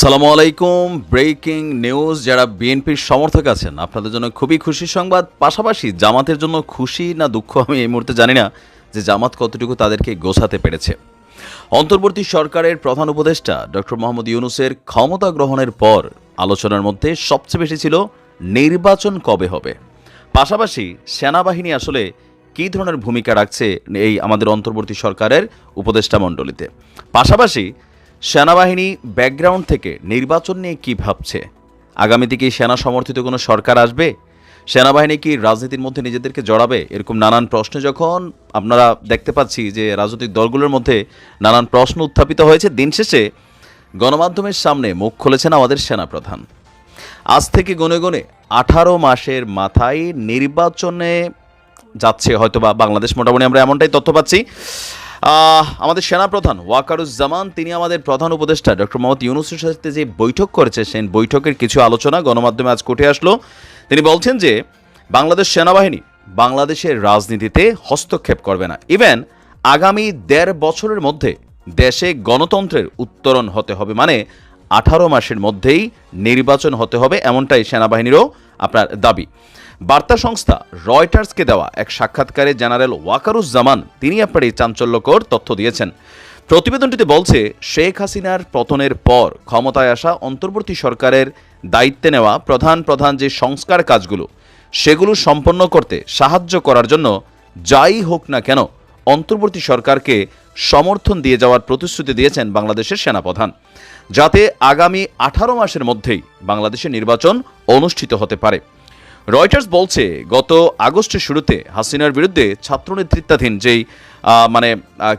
সালামু আলাইকুম। Breaking news, যারা বিএনপির সমর্থক আছেন, আপনাদের জন্য খুবই খুশির সংবাদ। পাশাপাশি জামাতের জন্য খুশি না দুঃখ আমি এই মুহূর্তে জানি না যে জামাত কতটুকু তাদেরকে গোছাতে পেরেছে। অন্তর্বর্তী সরকারের প্রধান উপদেষ্টা ডক্টর মোহাম্মদ ইউনুসের ক্ষমতা গ্রহণের পর আলোচনার মধ্যে সবচেয়ে বেশি ছিল নির্বাচন কবে হবে। পাশাপাশি সেনাবাহিনী আসলে কী ধরনের ভূমিকা রাখছে এই আমাদের অন্তর্বর্তী সরকারের উপদেষ্টা মণ্ডলীতে। পাশাপাশি সেনাবাহিনী ব্যাকগ্রাউন্ড থেকে নির্বাচন নিয়ে কী ভাবছে? আগামীতে কি সেনা সমর্থিত কোনো সরকার আসবে? সেনাবাহিনী কি রাজনীতির মধ্যে নিজেদেরকে জড়াবে? এরকম নানান প্রশ্ন যখন আপনারা দেখতে পাচ্ছি যে রাজনৈতিক দলগুলোর মধ্যে নানান প্রশ্ন উত্থাপিত হয়েছে। দিন শেষে গণমাধ্যমের সামনে মুখ খুলেছেন আমাদের সেনাপ্রধান। আজ থেকে গনে গনে আঠারো মাসের মাথায় নির্বাচনে যাচ্ছে হয়তো বা বাংলাদেশ। মোটামুটি আমরা এমনটাই তথ্য পাচ্ছি। আমাদের সেনাপ্রধান ওয়াকারুজ্জামান, তিনি আমাদের প্রধান উপদেষ্টা। ডক্টর মোহাম্মদ ইউনুসের সাথে যে বৈঠক করেছে, সেই বৈঠকের কিছু আলোচনা গণমাধ্যমে আজ উঠে আসলো। তিনি বলছেন যে, বাংলাদেশ সেনাবাহিনী বাংলাদেশের রাজনীতিতে হস্তক্ষেপ করবে না। ইভেন আগামী দেড় বছরের মধ্যে দেশে গণতন্ত্রের উত্তরণ হতে হবে। মানে আঠারো মাসের মধ্যেই নির্বাচন হতে হবে, এমনটাই সেনাবাহিনীরও আপনার দাবি। বার্তা সংস্থা রয়টার্সকে দেওয়া এক সাক্ষাৎকারে জেনারেল ওয়াকারুজ্জামান তিনি আপনার এই চাঞ্চল্যকর তথ্য দিয়েছেন। প্রতিবেদনটিতে বলছে, শেখ হাসিনার পতনের পর ক্ষমতায় আসা অন্তর্বর্তী সরকারের দায়িত্বে নেওয়া প্রধান প্রধান যে সংস্কার কাজগুলো, সেগুলো সম্পন্ন করতে সাহায্য করার জন্য যাই হোক না কেন অন্তর্বর্তী সরকারকে সমর্থন দিয়ে যাওয়ার প্রতিশ্রুতি দিয়েছেন বাংলাদেশের সেনাপ্রধান। যাতে আগামী আঠারো মাসের মধ্যেই বাংলাদেশের নির্বাচন অনুষ্ঠিত হতে পারে। রয়টার্স বলছে, গত আগস্টের শুরুতে হাসিনার বিরুদ্ধে ছাত্র নেতৃত্বাধীন যেই মানে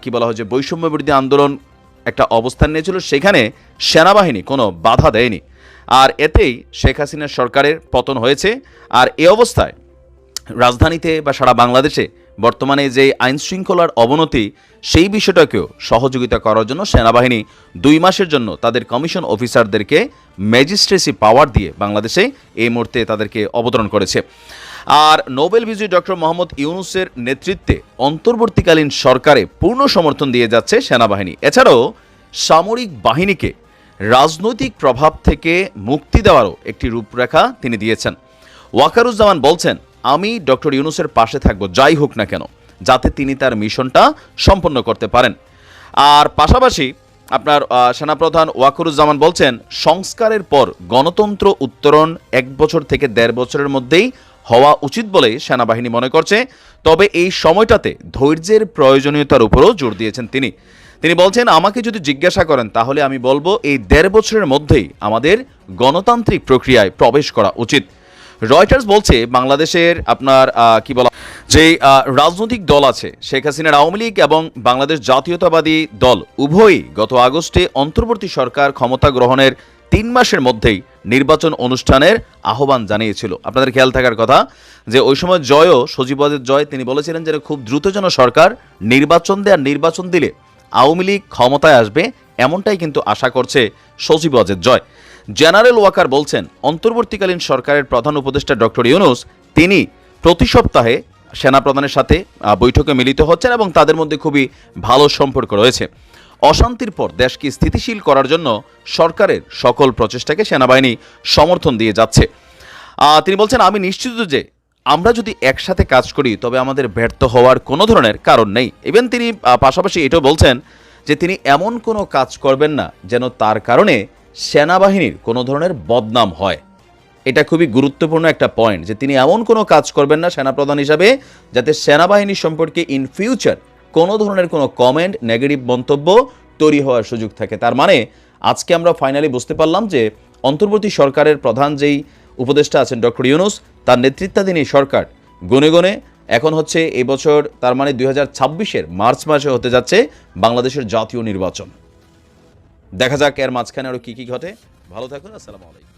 কি বলা হয় যে বৈষম্য বিরোধী আন্দোলন একটা অবস্থান নিয়েছিল, সেখানে সেনাবাহিনী কোনো বাধা দেয়নি। আর এতেই শেখ হাসিনার সরকারের পতন হয়েছে। আর এ অবস্থায় রাজধানীতে বা সারা বাংলাদেশে বর্তমানে যে আইন শৃঙ্খলার অবনতি, সেই বিষয়টাকেও সহযোগিতা করার জন্য সেনাবাহিনী দুই মাসের জন্য তাদের কমিশন অফিসারদেরকে ম্যাজিস্ট্রেসি পাওয়ার দিয়ে বাংলাদেশে এই মুহূর্তে তাদেরকে অবতরণ করেছে। আর নোবেল বিজয়ী ডক্টর মোহাম্মদ ইউনুসের নেতৃত্বে অন্তর্বর্তীকালীন সরকারে পূর্ণ সমর্থন দিয়ে যাচ্ছে সেনাবাহিনী। এছাড়াও সামরিক বাহিনীকে রাজনৈতিক প্রভাব থেকে মুক্তি দেওয়ারও একটি রূপরেখা তিনি দিয়েছেন। ওয়াকারুজ্জামান বলছেন, আমি ডক্টর ইউনুসের পাশে থাকব, যাই হোক না কেন, যাতে তিনি তার মিশনটা সম্পন্ন করতে পারেন। আর পাশাপাশি আপনার সেনাপ্রধান ওয়াকুরুজ্জামান বলছেন, সংস্কারের পর গণতন্ত্র উত্তরণ এক বছর থেকে দেড় বছরের মধ্যেই হওয়া উচিত বলে সেনাবাহিনী মনে করছে। তবে এই সময়টাতে ধৈর্যের প্রয়োজনীয়তার উপরও জোর দিয়েছেন তিনি। তিনি বলছেন, আমাকে যদি জিজ্ঞাসা করেন, তাহলে আমি বলব, এই দেড় বছরের মধ্যেই আমাদের গণতান্ত্রিক প্রক্রিয়ায় প্রবেশ করা উচিত। রয়টার্স বলছে, বাংলাদেশের আপনার কি বলা, যে রাজনৈতিক দল আছে, শেখ হাসিনার আওয়ামী লীগ এবং বাংলাদেশ জাতীয়তাবাদী দল, উভয়ই গত আগস্টে অন্তর্বর্তী সরকার ক্ষমতা গ্রহণের তিন মাসের মধ্যেই নির্বাচন অনুষ্ঠানের আহ্বান জানিয়েছিল। আপনাদের খেয়াল থাকার কথা যে, ওই সময় জয়ও, সজীবদের জয়, তিনি বলেছিলেন যে খুব দ্রুত যেন সরকার নির্বাচন দেয় আর নির্বাচন দিলে আওয়ামী লীগ ক্ষমতায় আসবে, এমনটাই কিন্তু আশা করছে সজীব অজের জয়। জেনারেল ওয়াকার বলছেন, অন্তর্বর্তীকালীন সরকারের প্রধান উপদেষ্টা ডক্টর ইউনুস, তিনি প্রতি সপ্তাহে সেনাপ্রধানের সাথে বৈঠকে মিলিত হচ্ছেন এবং তাদের মধ্যে খুবই ভালো সম্পর্ক রয়েছে। অশান্তির পর দেশকে স্থিতিশীল করার জন্য সরকারের সকল প্রচেষ্টাকে সেনাবাহিনী সমর্থন দিয়ে যাচ্ছে। তিনি বলছেন, আমি নিশ্চিত যে আমরা যদি একসাথে কাজ করি, তবে আমাদের ব্যর্থ হওয়ার কোনো ধরনের কারণ নেই। ইভেন তিনি পাশাপাশি এটাও বলছেন যে তিনি এমন কোনো কাজ করবেন না যেন তার কারণে সেনাবাহিনীর কোনো ধরনের বদনাম হয়। এটা খুবই গুরুত্বপূর্ণ একটা পয়েন্ট যে তিনি এমন কোনো কাজ করবেন না সেনাপ্রধান হিসাবে যাতে সেনাবাহিনী সম্পর্কে ইন ফিউচার কোনো ধরনের কোনো কমেন্ট নেগেটিভ মন্তব্য তৈরি হওয়ার সুযোগ থাকে। তার মানে আজকে আমরা ফাইনালি বুঝতে পারলাম যে অন্তর্বর্তী সরকারের প্রধান যেই উপদেষ্টা আছেন ডক্টর ইউনুস, তার নেতৃত্বাধীন এই সরকার। গুনে গুনে এখন হচ্ছে এই বছর তার মানে দুই হাজার মার্চ মাসে হতে যাচ্ছে বাংলাদেশের জাতীয় নির্বাচন। দেখা যাক এর মাঝখানে আরও কী কী ঘটে। ভালো থাকুন আসসালামু আলাইকুম।